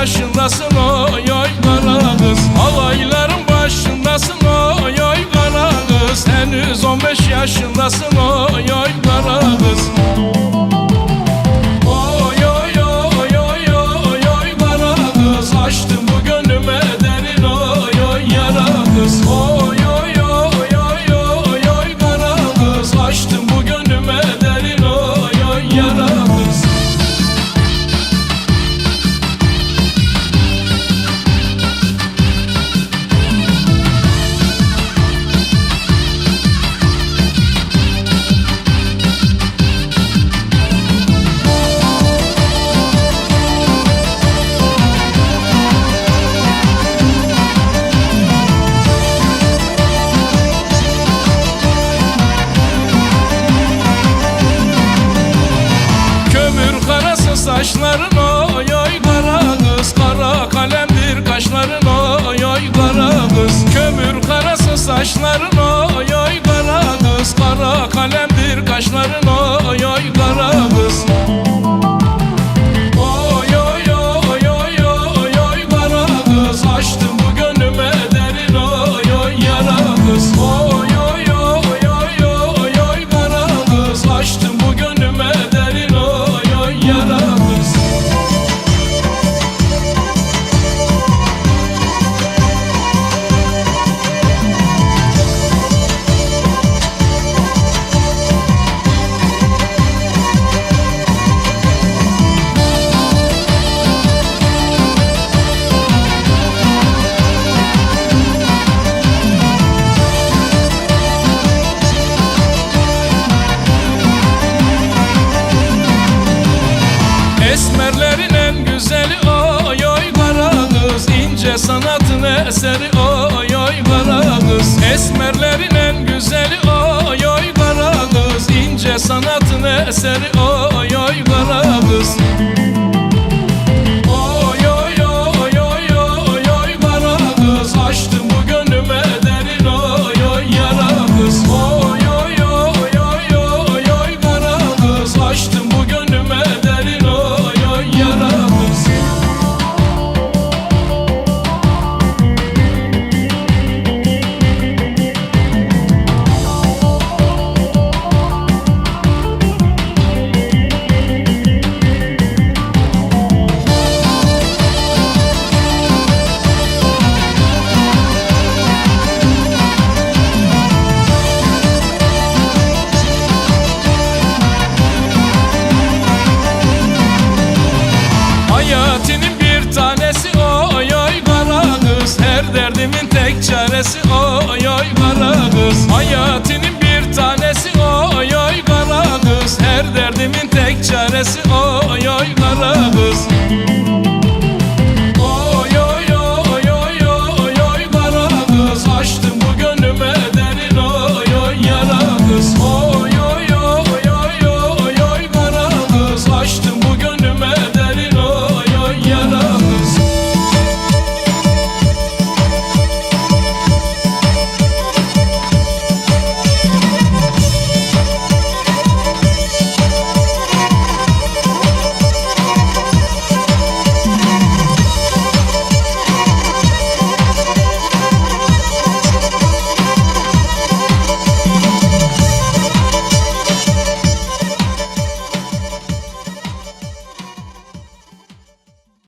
yaşındasın oy oy kara kız. Alayların başındasın oy oy kara kız. Henüz 15 yaşındasın oy oy kara kız. Sanatın eseri oy oy Yes, oh.